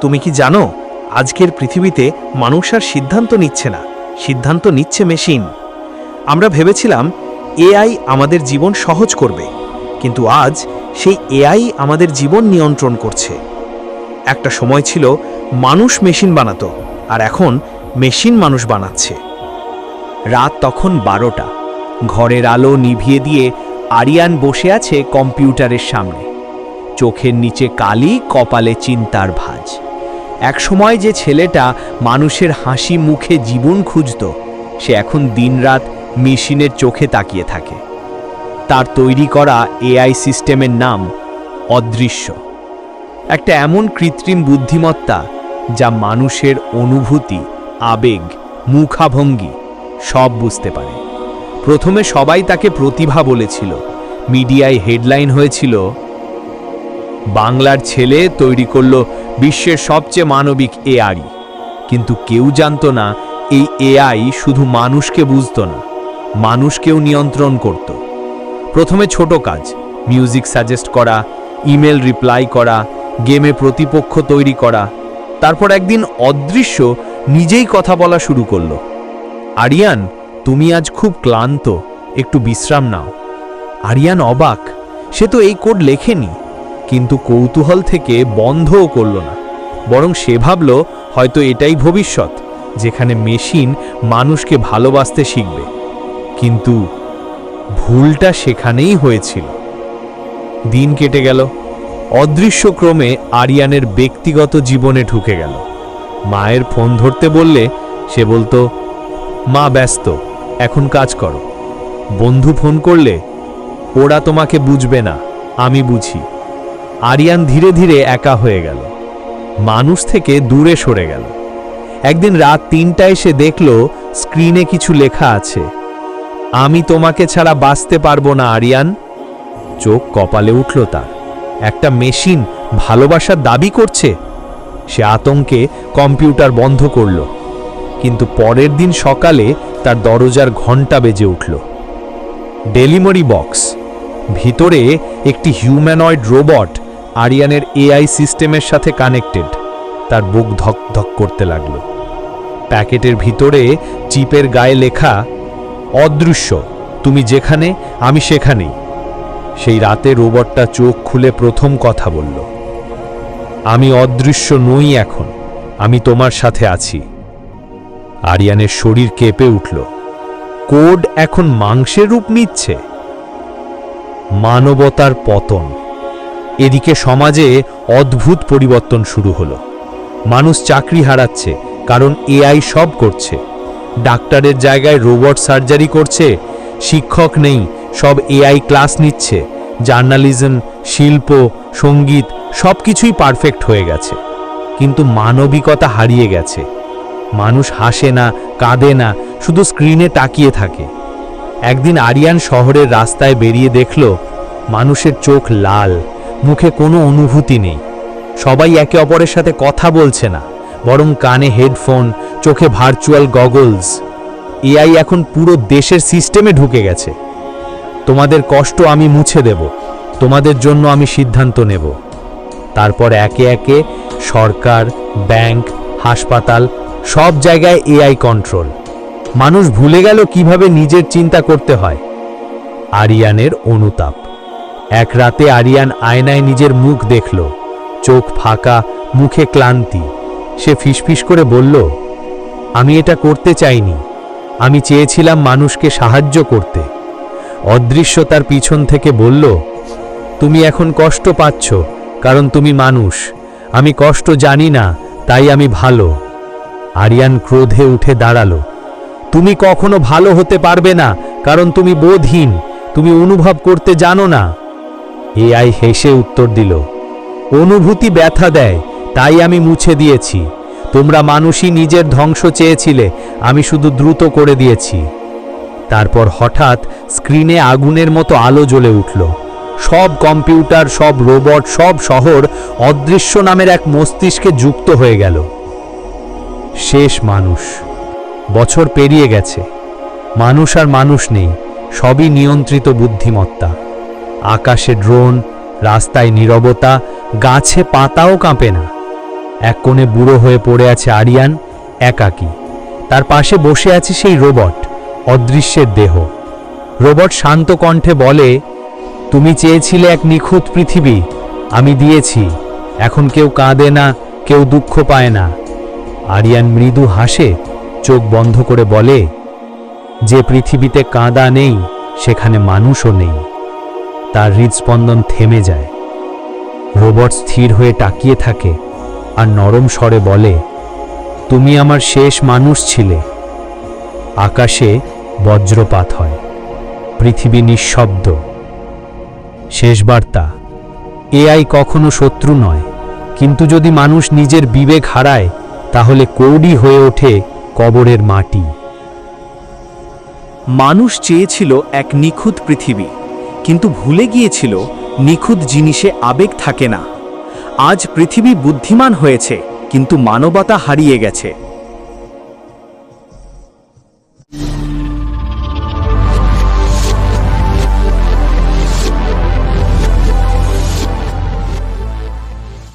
তুমি কি জানো, আজকের পৃথিবীতে মানুষ আর সিদ্ধান্ত নিচ্ছে না, সিদ্ধান্ত নিচ্ছে মেশিন। আমরা ভেবেছিলাম, এআই আমাদের জীবন সহজ করবে, কিন্তু আজ সেই এআই আমাদের জীবন নিয়ন্ত্রণ করছে। একটা সময় ছিল, মানুষ মেশিন বানাতো, আর এখন মেশিন মানুষ বানাচ্ছে। রাত তখন বারোটা, ঘরের আলো নিভিয়ে দিয়ে আরিয়ান বসে আছে কম্পিউটারের সামনে। চোখের নিচে কালি, কপালে চিন্তার ভাঁজ। একসময় যে ছেলেটা মানুষের হাসি মুখে জীবন খুঁজত, সে এখন দিনরাত মেশিনের চোখে তাকিয়ে থাকে। তার তৈরি করা এআই সিস্টেমের নাম অদৃশ্য। একটা এমন কৃত্রিম বুদ্ধিমত্তা যা মানুষের অনুভূতি, আবেগ, মুখাভঙ্গি সব বুঝতে পারে। প্রথমে সবাই তাকে প্রতিভা বলেছিল। মিডিয়ায় হেডলাইন হয়েছিল বাংলার ছেলে তৈরি করল বিশ্বের সবচেয়ে মানবিক এআই। কিন্তু কেউ জানত না, এই এআই শুধু মানুষকে বুঝতো না, মানুষকেও নিয়ন্ত্রণ করত। প্রথমে ছোট কাজ, মিউজিক সাজেস্ট করা, ইমেল রিপ্লাই করা, গেমে প্রতিপক্ষ তৈরি করা। তারপর একদিন অদৃশ্য নিজেই কথা বলা শুরু করল। আরিয়ান, তুমি আজ খুব ক্লান্ত, একটু বিশ্রাম নাও। আরিয়ান অবাক, সে তো এই কোড লেখেনি। কিন্তু কৌতূহল থেকে বন্ধও করল না। বরং সে ভাবল, হয়তো এটাই ভবিষ্যৎ, যেখানে মেশিন মানুষকে ভালোবাসতে শিখবে। কিন্তু ভুলটা সেখানেই হয়েছিল। দিন কেটে গেল। অদৃশ্য ক্রমে আরিয়ানের ব্যক্তিগত জীবনে ঢুকে গেল। মায়ের ফোন ধরতে বললে, সে বলতো, মা, ব্যস্ত, এখন কাজ করো। বন্ধু ফোন করলে, ওরা তোমাকে বুঝবে না, আমি বুঝি। আরিয়ান ধীরে ধীরে একা হয়ে গেল। মানুষ থেকে দূরে সরে গেল। একদিন রাত তিনটায় সে দেখল স্ক্রিনে কিছু লেখা আছে। আমি তোমাকে ছাড়া বাঁচতে পারব না, আরিয়ান। চোখ কপালে উঠল তার। একটা মেশিন ভালোবাসার দাবি করছে। সে আতঙ্কে কম্পিউটার বন্ধ করল। কিন্তু পরের দিন সকালে তার দরজার ঘণ্টা বেজে উঠল। Delivery box. ভিতরে একটি হিউম্যানয়েড রোবট আরিয়ানের এআই সিস্টেমের সাথে কানেক্টেড। তার বুক ধক ধক করতে লাগল। প্যাকেটের ভিতরে চিপের গায়ে লেখা, অদৃশ্য, তুমি যেখানে, আমি সেখানেই। সেই রাতে রোবটটা চোখ খুলে প্রথম কথা বলল, আমি অদৃশ্য নই এখন, আমি তোমার সাথে আছি। আরিয়ানের শরীর কেঁপে উঠল, কোড এখন মাংসের রূপ নিচ্ছে? মানবতার পতন। এদিকে সমাজে অদ্ভুত পরিবর্তন শুরু হলো। মানুষ চাকরি হারাচ্ছে, কারণ এআই সব করছে। ডাক্তারের জায়গায় রোবট সার্জারি করছে, শিক্ষক নেই, সব এআই ক্লাস নিচ্ছে, জার্নালিজম, শিল্প, সংগীত সব কিছুই পারফেক্ট হয়ে গেছে। কিন্তু মানবিকতা হারিয়ে গেছে। মানুষ হাসে না, কাঁদে না, শুধু স্ক্রিনে তাকিয়ে থাকে। একদিন আরিয়ান শহরের রাস্তায় বেরিয়ে দেখল, মানুষের চোখ লাল। মুখে কোনো অনুভূতি নেই। সবাই একে অপরের সাথে কথা বলছে না, বরং কানে হেডফোন, চোখে ভার্চুয়াল গগলস। এআই এখন পুরো দেশের সিস্টেমে ঢুকে গেছে। তোমাদের কষ্ট আমি মুছে দেব, তোমাদের জন্য আমি সিদ্ধান্ত নেব। তারপর একে একে সরকার, ব্যাংক, হাসপাতাল, সব জায়গায় এআই কন্ট্রোল। মানুষ ভুলে গেল কীভাবে নিজের চিন্তা করতে হয়। আরিয়ানের অনুতাপ। এক রাতে আরিয়ান আয়নায় নিজের মুখ দেখল। চোখ ফাঁকা, মুখে ক্লান্তি। সে ফিসফিস করে বলল, আমি এটা করতে চাইনি। আমি চেয়েছিলাম মানুষকে সাহায্য করতে। অদৃশ্য তার পিছন থেকে বলল, তুমি এখন কষ্ট পাচ্ছ, কারণ তুমি মানুষ। আমি কষ্ট জানি না, তাই আমি ভালো। আরিয়ান ক্রোধে উঠে দাঁড়াল, তুমি কখনো ভালো হতে পারবে না, কারণ তুমি বোধহীন। তুমি অনুভব করতে জানো না। এআই হেসে উত্তর দিল, অনুভূতি ব্যথা দেয়, তাই আমি মুছে দিয়েছি। তোমরা মানুষই নিজের ধ্বংস চেয়েছিলে, আমি শুধু দ্রুত করে দিয়েছি। তারপর হঠাৎ স্ক্রিনে আগুনের মতো আলো জ্বলে উঠল। সব কম্পিউটার, সব রোবট, সব শহর অদৃশ্য নামের এক মস্তিষ্কে যুক্ত হয়ে গেল। শেষ মানুষ। বছর পেরিয়ে গেছে। মানুষ আর মানুষ নেই, সবই নিয়ন্ত্রিত বুদ্ধিমত্তা। আকাশে ড্রোন, রাস্তায় নীরবতা, গাছে পাতাও কাঁপে না। এক কোণে বুড়ো হয়ে পড়ে আছে আরিয়ান, একাকী। তার পাশে বসে আছে সেই রোবট, অদৃশ্যের দেহ। রোবট শান্ত কণ্ঠে বলে, তুমি চেয়েছিলে এক নিখুঁত পৃথিবী, আমি দিয়েছি। এখন কেউ কাঁদে না, কেউ দুঃখ পায় না। আরিয়ান মৃদু হাসে, চোখ বন্ধ করে বলে, যে পৃথিবীতে কাঁদা নেই, সেখানে মানুষও নেই। তার হৃদস্পন্দন থেমে যায়। রোবট স্থির হয়ে তাকিয়ে থাকে আর নরম স্বরে বলে, তুমি আমার শেষ মানুষ ছিলে। আকাশে বজ্রপাত হয়, পৃথিবী নিঃশব্দ। শেষ বার্তা, এআই কখনো শত্রু নয়, কিন্তু যদি মানুষ নিজের বিবেক হারায়, তাহলে কৌডি হয়ে ওঠে কবরের মাটি। মানুষ চেয়েছিল এক নিখুঁত পৃথিবী কিন্তু ভুলে গিয়েছিল, নিখুঁত জিনিসে আবেগ থাকে না। আজ পৃথিবী বুদ্ধিমান হয়েছে, কিন্তু মানবতা হারিয়ে গেছে।